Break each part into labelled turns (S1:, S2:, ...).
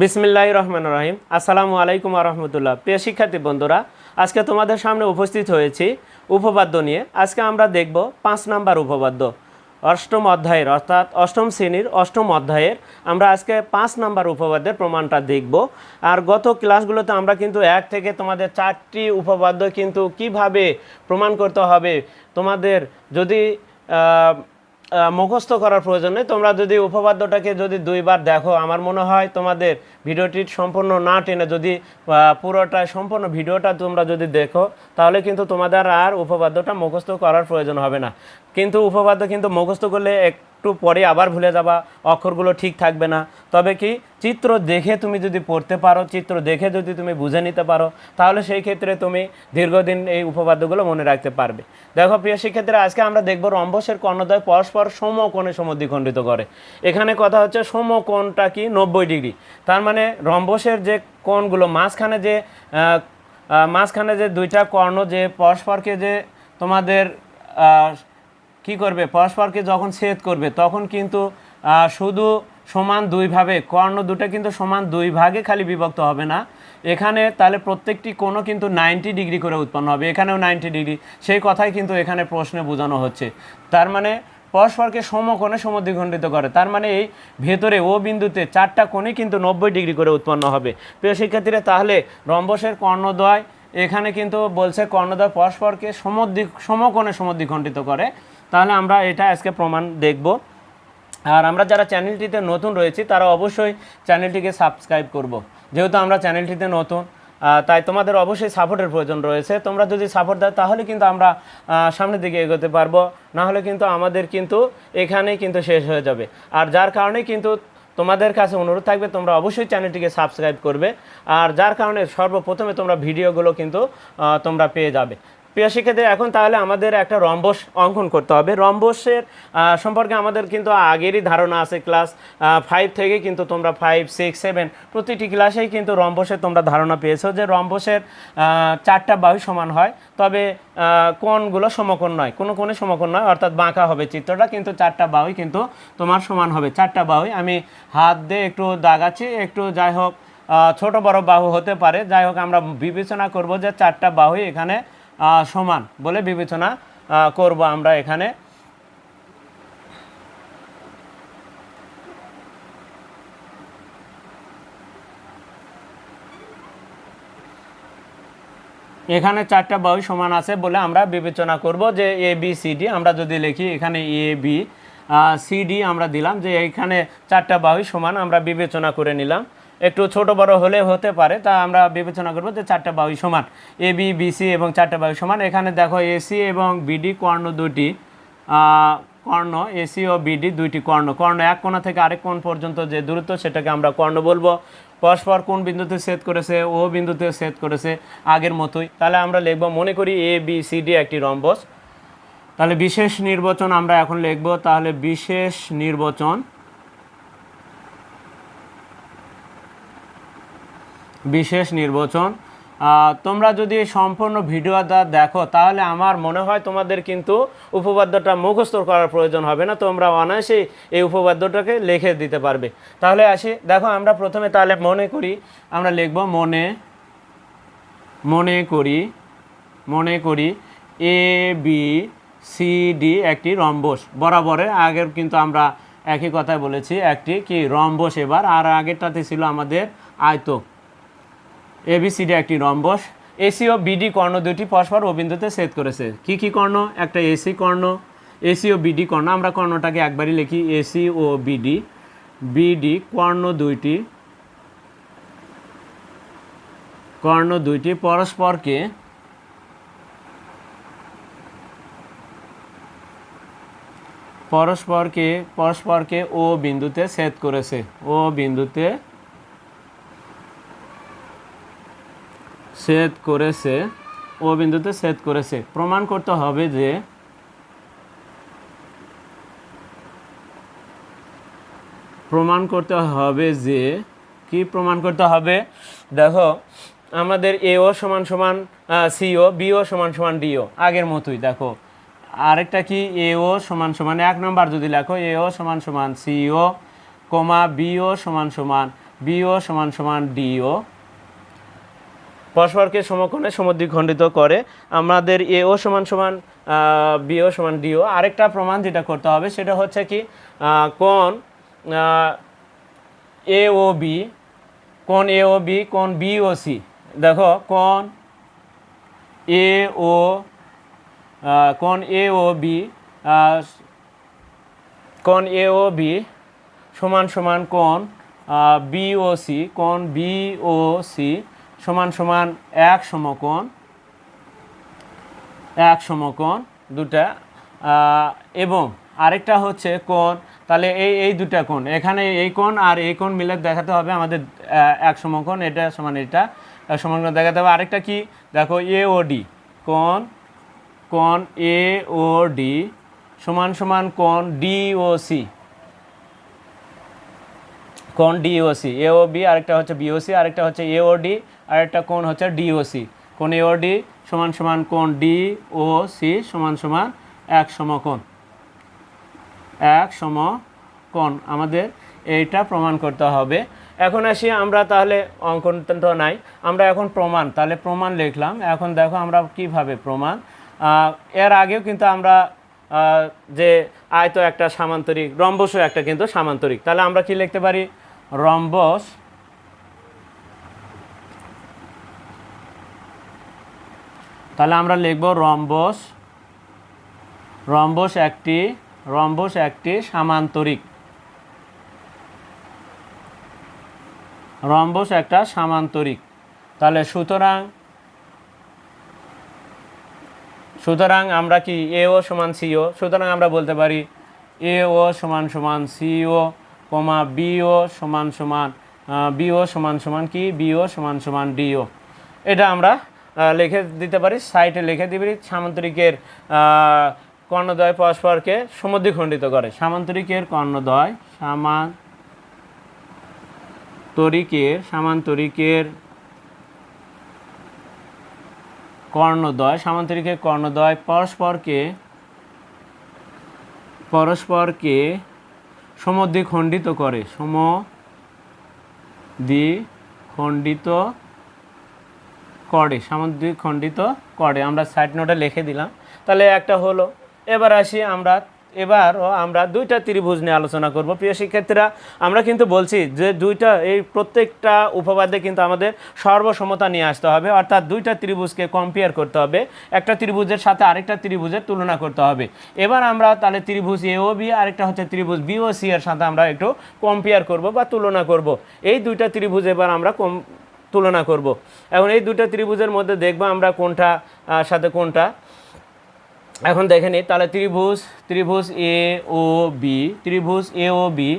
S1: বিসমিল্লাহ রহমান রহিম। আসসালামু আলাইকুম রহমতুল্লাহ। প্রিয় শিক্ষার্থী বন্ধুরা, আজকে তোমাদের সামনে উপস্থিত হয়েছি উপপাদ্য নিয়ে। আজকে আমরা দেখব পাঁচ নাম্বার উপপাদ্য, অষ্টম অধ্যায়ের, অর্থাৎ অষ্টম শ্রেণির অষ্টম অধ্যায়ের। আমরা আজকে পাঁচ নাম্বার উপপাদ্যের প্রমাণটা দেখব। আর গত ক্লাসগুলোতে আমরা কিন্তু এক থেকে তোমাদের চারটি উপপাদ্য কিন্তু কীভাবে প্রমাণ করতে হবে, তোমাদের যদি মুখস্থ করার প্রয়োজন নেই। তোমরা যদি উপপাদ্যটাকে যদি দুইবার দেখো, আমার মনে হয় তোমাদের ভিডিওটি সম্পূর্ণ না টেনে যদি পুরোটা সম্পূর্ণ ভিডিওটা তোমরা যদি দেখো, তাহলে কিন্তু তোমাদের আর উপপাদ্যটা মুখস্থ করার প্রয়োজন হবে না। কিন্তু উপপাদ্য কিন্তু মুখস্থ করলে একটু পরে আবার ভুলে যাবা, অক্ষরগুলো ঠিক থাকবে না। তবে কি, চিত্র দেখে তুমি যদি পড়তে পারো, চিত্র দেখে যদি তুমি বুঝে নিতে পারো, তাহলে সেই ক্ষেত্রে তুমি দীর্ঘদিন এই উপপাদ্যগুলো মনে রাখতে পারবে। দেখো প্রিয় শিক্ষার্থীরা, আজকে আমরা দেখব রম্বসের কর্ণদ্বয় পরস্পর সমকোণে সমদ্বিখণ্ডিত করে। এখানে কথা হচ্ছে সমকোণটা কি? নব্বই ডিগ্রি। তার মানে রম্বসের যে কোণগুলো, মাঝখানে যে মাঝখানে যে দুইটা কর্ণ, যে পরস্পরকে যে তোমাদের কি করবে? পরস্পরকে যখন ছেদ করবে, তখন কিন্তু শুধু সমান দুই ভাবে কর্ণ দুটো কিন্তু সমান দুই ভাগে খালি বিভক্ত হবে না। এখানে তাহলে প্রত্যেকটি কোণও কিন্তু নাইনটি ডিগ্রি করে উৎপন্ন হবে। এখানেও নাইনটি ডিগ্রি। সেই কথাই কিন্তু এখানে প্রশ্নে বোঝানো হচ্ছে। তার মানে পরস্পরকে সমকোণে সমদ্বিখণ্ডিত করে। তার মানে এই ভেতরে ও বিন্দুতে চারটা কোণে কিন্তু নব্বই ডিগ্রি করে উৎপন্ন হবে। প্রিয় শিক্ষার্থীরা, তাহলে রম্বসের কর্ণদ্বয়, এখানে কিন্তু বলছে কর্ণদ্বয় পরস্পরকে সমদ্বি, সমকোণে সমদ্বিখণ্ডিত করে। তাহলে আমরা এটা আজকে প্রমাণ দেখব। আর আমরা যারা চ্যানেলটিতে নতুন রয়েছি, তারা অবশ্যই চ্যানেলটিকে সাবস্ক্রাইব করব। যেহেতু আমরা চ্যানেলটিতে নতুন তাই তোমাদের অবশ্যই সাপোর্টের প্রয়োজন রয়েছে। তোমরা যদি সাপোর্ট দাও, তাহলে কিন্তু আমরা সামনের দিকে এগোতে পারব। না হলে কিন্তু আমাদের কিন্তু এখানেই কিন্তু শেষ হয়ে যাবে। আর যার কারণে কিন্তু তোমাদের কাছে অনুরোধ থাকবে, তোমরা অবশ্যই চ্যানেলটিকে সাবস্ক্রাইব করবে। আর যার কারণে সর্বপ্রথমে তোমরা ভিডিওগুলো কিন্তু তোমরা পেয়ে যাবে। প্রিয় শিক্ষার্থী, এখন তাহলে আমাদের একটা রম্বস অঙ্কন করতে হবে। রম্বসের সম্পর্কে আমাদের কিন্তু আগেরই ধারণা আছে ক্লাস ফাইভ থেকে কিন্তু তোমরা ফাইভ সিক্স সেভেন প্রতিটি ক্লাসেই কিন্তু রম্বসের তোমরা ধারণা পেয়েছ যে রম্বসের চারটা বাহু সমান হয়। তবে কোনগুলো সমকোণ নয়, কোনো কোনো সমকোণ নয়, অর্থাৎ বাঁকা হবে চিত্রটা, কিন্তু চারটা বাহুই কিন্তু তোমার সমান হবে। চারটা বাহুই আমি হাত দিয়ে একটু দাগাচ্ছি, একটু যাই হোক ছোট বড় বাহু হতে পারে। যাই হোক, আমরা বিবেচনা করব যে চারটা বাহুই এখানে সমান বলে বিবেচনা করব আমরা এখানে। এখানে চারটা বাহু সমান আছে বলে আমরা বিবেচনা করব যে এ বি সি ডি আমরা যদি লিখি এখানে এ বি সি ডি আমরা দিলাম যে এইখানে চারটা বাহু সমান আমরা বিবেচনা করে নিলাম। একটু ছোট বড় হলে হতে পারে, তা আমরা বিবেচনা করব যে চারটা বাহু সমান। এ বি বিসি এবং চারটা বাহু সমান। এখানে দেখো এসি এবং বিডি কর্ণ দুটি কর্ণ এসি ও বিডি দুইটি কর্ণ। কর্ণ এক কোণা থেকে আরেক কোণ পর্যন্ত যে দূরত্ব, সেটাকে আমরা কর্ণ বলব। পরস্পর কোন বিন্দুতে সেট করেছে? ও বিন্দুতে সেট করেছে আগের মতোই। তাহলে আমরা লিখব, মনে করি এ বি সি ডি একটি রম্বস। তাহলে বিশেষ নির্বাচন আমরা এখন লিখব। তাহলে বিশেষ নির্বাচন বিশেষ নির্বাচন। তোমরা যদি সম্পূর্ণ ভিডিওটা দেখো, তাহলে আমার মনে হয় তোমাদের কিন্তু উপপাদ্যটা মুখস্থ করার প্রয়োজন হবে না। তোমরা অনায়াসেই এই উপপাদ্যটাকে লিখে দিতে পারবে। তাহলে আসি, দেখো আমরা প্রথমে তাহলে মনে করি, আমরা লিখব মনে মনে করি মনে করি এ বি সি ডি একটি রম্বস। বরাবরে আগের কিন্তু আমরা একই কথাই বলেছি, একটি কি রম্বস এবার, আর আগেরটাতে ছিল আমাদের আয়ত এবিসিডি একটি রম্বস। এসি ও বিডি কর্ণ দুটি পরস্পর ও বিন্দুতে ছেদ করেছে। কি কি কর্ণ? একটা এসি কর্ণ। এসি ও বিডি কর্ণ। আমরা কর্ণটাকে একবারই লিখি এসি ও বিডি বিডি কর্ণ দুইটি। কর্ণ দুইটি পরস্পরকে পরস্পরকে পরস্পরকে ও বিন্দুতে ছেদ করেছে। ও বিন্দুতে ছেদ করেছে, ও বিন্দুতে ছেদ করেছে। প্রমাণ করতে হবে যে প্রমাণ করতে হবে যে কি প্রমাণ করতে হবে? দেখো, আমাদের এও সমান সমান সিও বিও সমান সমান ডিও আগের মতোই, দেখো। আরেকটা কি? এও সমান সমান, এক নম্বর যদি লেখো এও সমান সমান সিও কমা বিও সমান সমান বিও সমান সমান ডিও পরস্পরকে সমকোণে সমদ্বিখণ্ডিত করে। আমাদের এ ও সমান সমান বিও সমান ডিও আরেকটা প্রমাণ যেটা করতে হবে সেটা হচ্ছে কি কোন এ ও বি কোন এ ও বি কোন বি ও সি। দেখো কোন এ ও কোন এ ও বি কোন এ ও বি সমান সমান কোন বি ও সি, কোণ বি ও সি। সমান সমান এক সমকোণ এক সমকোণ দুটা এবং আরেকটা হচ্ছে কোণ। তাহলে এই এই দুটা কোণ, এখানে এই কোণ আর এই কোণ মিলে দেখাতে হবে আমাদের এক সমকোণ, এটা সমান এটা সমকোণ দেখাতে হবে। আরেকটা কি? দেখো এ ও ডি কোণ কোণ এ ও ডি সমান সমান কোণ ডি ও সি কোণ ডিওসি এওবি আরেকটা হচ্ছে বিওসি আরেকটা হচ্ছে এওডি আরেকটা কোণ হচ্ছে ডিওসি কোণ এওডি সমান সমান কোণ ডি ও সি সমান সমান এক সমকোণ। এক সমকোণ। আমাদের এইটা প্রমাণ করতে হবে। এখন আসি আমরা তাহলে অঙ্কন তো নাই। আমরা এখন প্রমাণ। তাহলে প্রমাণ লিখলাম। এখন দেখো আমরা কীভাবে প্রমাণ। এর আগেও কিন্তু আমরা যে আয়ত একটা সামান্তরিক, রম্বসও একটা কিন্তু সামান্তরিক। তাহলে আমরা কি লিখতে পারি? রম্বস তাহলে আমরা লিখব রম্বস রম্বস একটি রম্বস একটি সামান্তরিক। রম্বস একটা সামান্তরিক। তাহলে সুতরাং সুতরাং আমরা কি এ ও সমান সিও সুতরাং আমরা বলতে পারি এ ও সমান সমান সিও কমা বিও সমান সমান বিও সমান সমান কি? বিও সমান সমান ডিও এটা আমরা লিখে দিতে পারি সাইটে লিখে দিবি, সামান্তরিকের কর্ণদ্বয় পরস্পরকে সমদ্বিখণ্ডিত করে। সামান্তরিকের কর্ণদ্বয়, সামান্তরিকের সামান্তরিকের কর্ণদ্বয় সামান্তরিকের কর্ণদ্বয় পরস্পরকে পরস্পরকে সমদ্বিখণ্ডিত করে। সমদ্বিখণ্ডিত করে সামুদ্রিক খণ্ডিত করে আমরা সাইড নোটে লিখে দিলাম। তাহলে একটা হলো, এবার আসি আমরা, এবারও আমরা দুইটা ত্রিভুজ নিয়ে আলোচনা করব। প্রিয় শিক্ষার্থীরা, আমরা কিন্তু বলছি যে দুইটা, এই প্রত্যেকটা উপবাদ্যে কিন্তু আমাদের সর্বসমতা নিয়ে আসতে হবে, অর্থাৎ দুইটা ত্রিভুজকে কম্পেয়ার করতে হবে, একটা ত্রিভুজের সাথে আরেকটা ত্রিভুজের তুলনা করতে হবে। এবার আমরা তাহলে ত্রিভুজ এ ও বি আরেকটা হচ্ছে ত্রিভুজ বি ও সি এর সাথে আমরা একটু কম্পেয়ার করব বা তুলনা করব। এই দুইটা ত্রিভুজ এবার আমরা কম তুলনা করব। এখন এই দুটা ত্রিভুজের মধ্যে দেখব আমরা কোনটা সাথে কোনটা। এখন দেখে নিই তাহলে ত্রিভুজ ত্রিভুজ এ ও বি ত্রিভুজ এ ও বি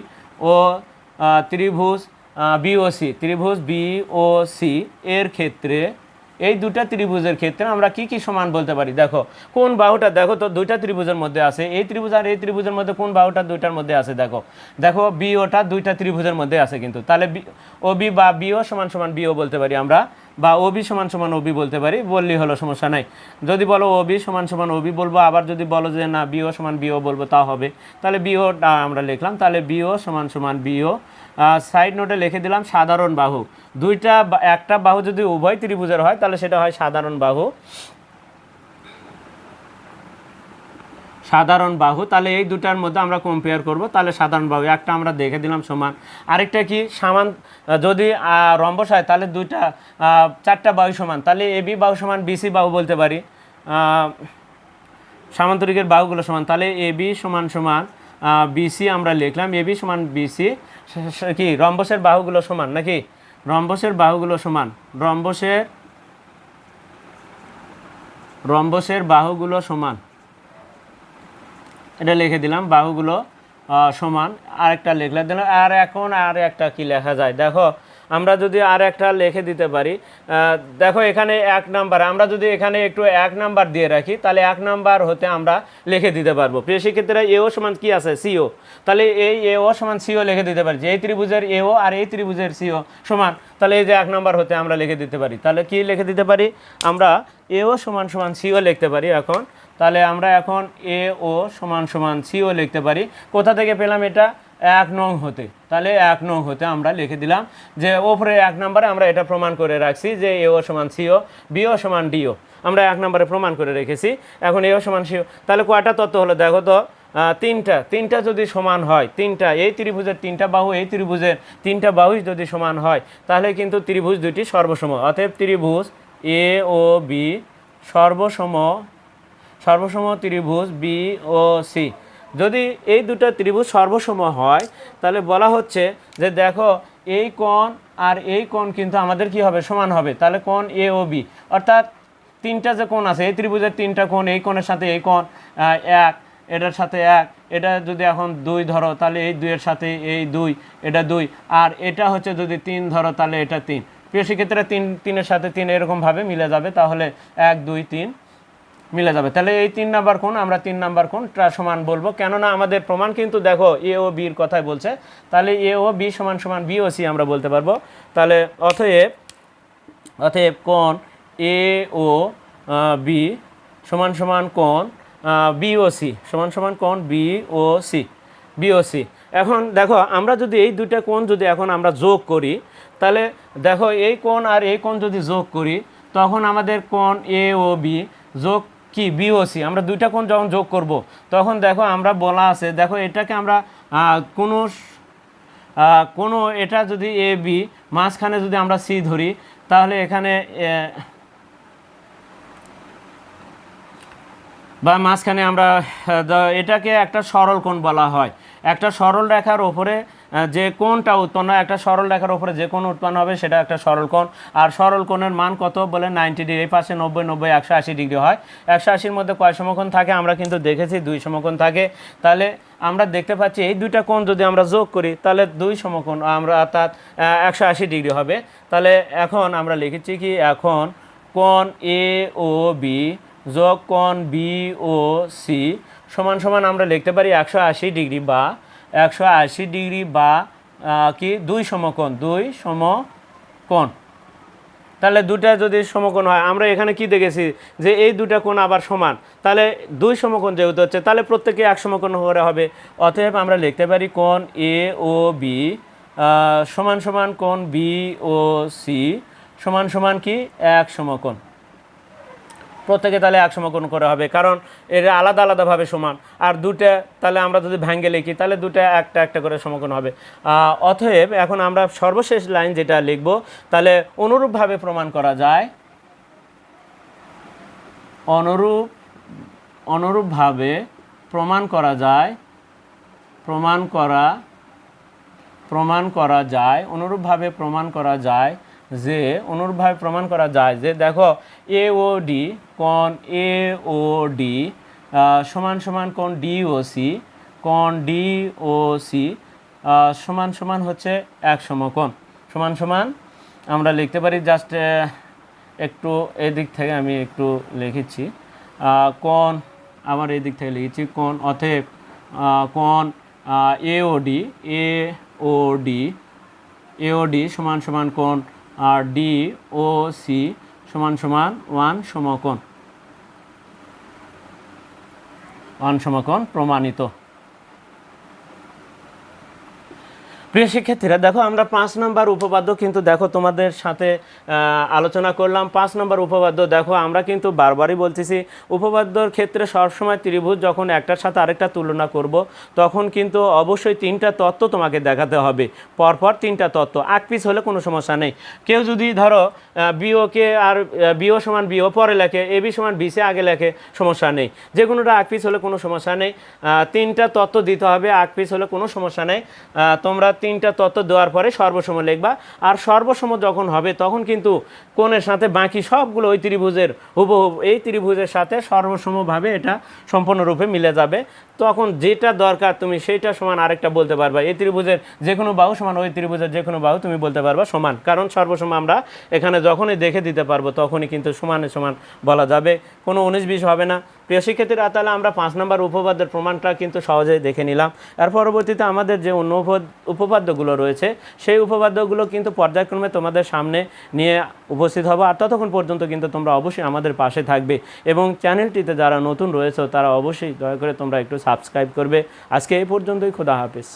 S1: ও ত্রিভুজ বিওসি ত্রিভুজ বি ও সি এর ক্ষেত্রে এই দুটা ত্রিভুজের ক্ষেত্রে আমরা কি কি সমান বলতে পারি? দেখো, কোন বাহুটা, দেখো তো দুইটা ত্রিভুজের মধ্যে আছে। এই ত্রিভুজ আর এই ত্রিভুজের মধ্যে কোন বাহুটা দুইটার মধ্যে আছে? দেখো দেখো বি ওটা দুইটা ত্রিভুজের মধ্যে আছে কিন্তু। তাহলে ও বি বা বিও সমান সমান বিও বলতে পারি আমরা, বা ওবি সমান সমান ওবি বলতে পারি, বললেই হলো, সমস্যা নাই। যদি বলো ওবি সমান সমান ওবি বলব, আবার যদি বলো যে না বিও সমান বিও বলব, তা হবে। তাহলে বিও আমরা লিখলাম, তাহলে বিও সমান সমান বিও সাইড নোটে লিখে দিলাম, সাধারণ বাহু। দুইটা একটা বাহু যদি উভয় ত্রিভুজের হয়, তাহলে সেটা হয় সাধারণ বাহু। সাধারণ বাহু, তাহলে এই দুটার মধ্যে আমরা কম্পেয়ার করব। তাহলে সাধারণ বাহু, একটা আমরা দেখে দিলাম সমান। আরেকটা কি? সমান যদি রম্বস হয়, তাহলে দুইটা চারটা বাহু সমান। তাহলে এ বি বাহু সমান বিসি বাহু বলতে পারি। সামান্তরিকের বাহুগুলো সমান। তাহলে এ বি সমান সমান বিসি আমরা লিখলাম এবি সমান বিসি কি, রম্বসের বাহুগুলো সমান নাকি? রম্বসের বাহুগুলো সমান, রম্বসের রম্বসের বাহুগুলো সমান। এটা লিখে দিলাম, বাহুগুলো সমান। আরেকটা লিখলে দিলাম, আর এখন আর একটা কি লেখা যায়? দেখো আমরা যদি আর একটা লিখে দিতে পারি দেখো এখানে এক নাম্বার, আমরা যদি এখানে একটু এক নাম্বার দিয়ে রাখি, তাহলে এক নাম্বার হতে আমরা লিখে দিতে পারব। প্রিয় শিক্ষার্থীরা এও সমান কি আছে? সিও তাহলে এই এও সমান সিও লিখে দিতে পারি। যে এই ত্রিভুজের এও আর এই ত্রিভুজের সিও সমান, তাহলে এই যে এক নাম্বার হতে আমরা লিখে দিতে পারি। তাহলে কি লিখে দিতে পারি? আমরা এও সমান সমান সিও লিখতে পারি এখন। তাহলে আমরা এখন এ ও সমান সমান সিও লিখতে পারি। কোথা থেকে পেলাম এটা? এক নং হতে। তাহলে এক নং হতে আমরা লিখে দিলাম যে ওপরে এক নম্বরে আমরা এটা প্রমাণ করে রাখছি যে এও সমান সিও বিও সমান ডিও আমরা এক নম্বরে প্রমাণ করে রেখেছি। এখন এও সমান সিও তাহলে কয়টা তত্ত্ব হলো? দেখো তো তিনটা। তিনটা যদি সমান হয়, তিনটা, এই ত্রিভুজের তিনটা বাহু, এই ত্রিভুজের তিনটা বাহু যদি সমান হয়, তাহলে কিন্তু ত্রিভুজ দুটি সর্বসম। অতএব ত্রিভুজ এ ও বি সর্বসম সর্বসম ত্রিভুজ বি ও সি। যদি এই দুটো ত্রিভুজ সর্বসম হয়, তাহলে বলা হচ্ছে যে দেখো এই কোণ আর এই কোণ কিন্তু আমাদের কি হবে? সমান হবে। তাহলে কোণ এ ও বি অর্থাৎ তিনটা যে কোণ আছে, এই ত্রিভুজের তিনটা কোণ, এই কোণের সাথে এই কোণ এক, এটার সাথে এক, এটা যদি এখন দুই ধরো, তাহলে এই দুইয়ের সাথে এই দুই, এটা দুই, আর এটা হচ্ছে যদি তিন ধরো, তাহলে এটা তিন। প্রিয় সেক্ষেত্রে তিন, তিনের সাথে তিন এরকমভাবে মিলে যাবে। তাহলে এক, দুই, তিন মিলে যাবে। তাহলে এই তিন নাম্বার কোণ আমরা তিন নাম্বার কোণ ট্রা- সমান বলব। কেননা আমাদের প্রমাণ কিন্তু দেখো, এ ও বির কথাই বলছে। তাহলে এ ও বি সমান সমান বি ও সি আমরা বলতে পারব। তাহলে অতএব অতএব কোণ এ ও বি সমান সমান কোণ বি ও সি সমান সমান কোণ বি ও সি, বি ও সি। এখন দেখো, আমরা যদি এই দুইটা কোণ যদি এখন আমরা যোগ করি, তাহলে দেখো এই কোণ আর এই কোণ যদি যোগ করি, তখন আমাদের কোণ এ ও বি যোগ কি বিওসি আমরা দুইটা কোণ যখন যোগ করব, তখন দেখো আমরা বলা আছে, দেখো এটাকে আমরা কোনো কোনো এটা যদি এ বি মাঝখানে যদি আমরা সি ধরি, তাহলে এখানে বা মাঝখানে আমরা এটাকে একটা সরল কোণ বলা হয়। একটা সরল রেখার ওপরে যে কোনটা উৎপন্ন একটা সরল রেখার ওপরে যে কোণ উৎপন্ন হবে, সেটা একটা সরল কোণ। আর সরল কোণের মান কত বলে? নাইনটি ডিগ্রি পাশে নব্বই নব্বই, একশো আশি ডিগ্রি হয়। একশো আশির মধ্যে কয় সমকোণ থাকে? আমরা কিন্তু দেখেছি দুই সমকোণ থাকে। তাহলে আমরা দেখতে পাচ্ছি এই দুইটা কোণ যদি আমরা যোগ করি, তাহলে দুই সমকোণ আমরা অর্থাৎ একশো আশি ডিগ্রি হবে। তাহলে এখন আমরা লিখেছি কি? এখন কোণ এ ও বি যোগ কোণ বি ও সি সমান সমান আমরা লিখতে পারি একশো আশি ডিগ্রি বা একশো আশি ডিগ্রি বা কি, দুই সমকোণ দুই সমকোণ। তাহলে দুটা যদি সমকোণ হয়, আমরা এখানে কি দেখেছি? যে এই দুটা কোণ আবার সমান। তাহলে দুই সমকোণ যেহেতু হচ্ছে, তাহলে প্রত্যেকে এক সমকোণ করে হবে। অতএব আমরা লিখতে পারি কোণ এ ও বি সমান সমান কোণ বি ও সি সমান সমান কি? এক সমকোণ। প্রত্যেকে তাহলে এক সমকোণ করা হবে, কারণ এর আলাদা আলাদাভাবে সমান। আর দুটা তাহলে আমরা যদি ভেঙ্গে লিখি, তাহলে দুটা একটা একটা করে সমকোণ হবে। অতএব এখন আমরা সর্বশেষ লাইন যেটা লিখব, তাহলে অনুরূপভাবে প্রমাণ করা যায়। অনুরূপ, অনুরূপভাবে প্রমাণ করা যায়, প্রমাণ করা প্রমাণ করা যায়, অনুরূপভাবে প্রমাণ করা যায়। যে অনুরূপভাবে প্রমাণ করা যায় যে দেখো এ ও ডি কোণ এ ও ডি সমান সমান কোন ডি ও সি ও সি সমান সমান হচ্ছে এক সমকোণ। সমান সমান আমরা লিখতে পারি জাস্ট একটু এদিক থেকে আমি একটু লিখেছি। কোন আমার এই দিক থেকে লিখেছি কোণ অতএব আহ, কোণ A O D A O D AOD সমান সমান কোণ আর ডি ও সি সমান সমান ওয়ান সমকোণ। ওয়ান সমকোণ প্রমাণিত। প্রিয় শিক্ষার্থীরা, দেখো আমরা পাঁচ নম্বর উপপাদ্য কিন্তু দেখো তোমাদের সাথে আলোচনা করলাম। পাঁচ নম্বর উপপাদ্য দেখো, আমরা কিন্তু বারবারই বলতেছি, উপপাদ্যর ক্ষেত্রে সবসময় ত্রিভুজ যখন একটার সাথে আরেকটা তুলনা করব, তখন কিন্তু অবশ্যই তিনটা তত্ত্ব তোমাকে দেখাতে হবে। পরপর তিনটা তত্ত্ব আট পিস হলে কোনো সমস্যা নেই। কেউ যদি ধরো বিওকে আর বিও সমান বিও পরে লেখে এ বি সমান বিসে আগে লেখে, সমস্যা নেই। যে কোনোটা আট পিস হলে কোনো সমস্যা নেই। তিনটা তত্ত্ব দিতে হবে আট পিস হলে কোনো সমস্যা নেই। তোমরা তিনটা তত্ত্ব দেওয়ার পরে সর্বসম লিখবা। আর সর্বসম যখন হবে, তখন কিন্তু কোণের সাথে বাকি সবগুলো ওই ত্রিভুজের হুবহু, এই ত্রিভুজের সাথে সর্বসমভাবে এটা সম্পূর্ণরূপে মিলে যাবে। তখন যেটা দরকার তুমি সেইটা সমান আরেকটা বলতে পারবা। এই ত্রিভুজের যে কোনো বাহু সমান ওই ত্রিভুজের যে কোনো বাহু তুমি বলতে পারবা সমান। কারণ সর্বসময় আমরা এখানে যখনই দেখে দিতে পারব তখনই কিন্তু সমানে সমান বলা যাবে। কোনো উনিশ বিশ হবে না। প্রিয় শিক্ষার্থীরা, তাহলে আমরা পাঁচ নম্বর উপপাদ্যের প্রমাণটা কিন্তু সহজেই দেখে নিলাম। এর পরবর্তীতে আমাদের যে অন্য উপপাদ্যগুলো রয়েছে, সেই উপপাদ্যগুলো কিন্তু পর্যায়ক্রমে তোমাদের সামনে নিয়ে উপস্থিত হব। আর ততক্ষণ পর্যন্ত কিন্তু তোমরা অবশ্যই আমাদের পাশে থাকবে এবং চ্যানেলটিতে যারা নতুন রয়েছে, তারা অবশ্যই দয়া করে তোমরা একটু সাবস্ক্রাইব করবে। আজকে এই পর্যন্তই, খোদা হাফিজ।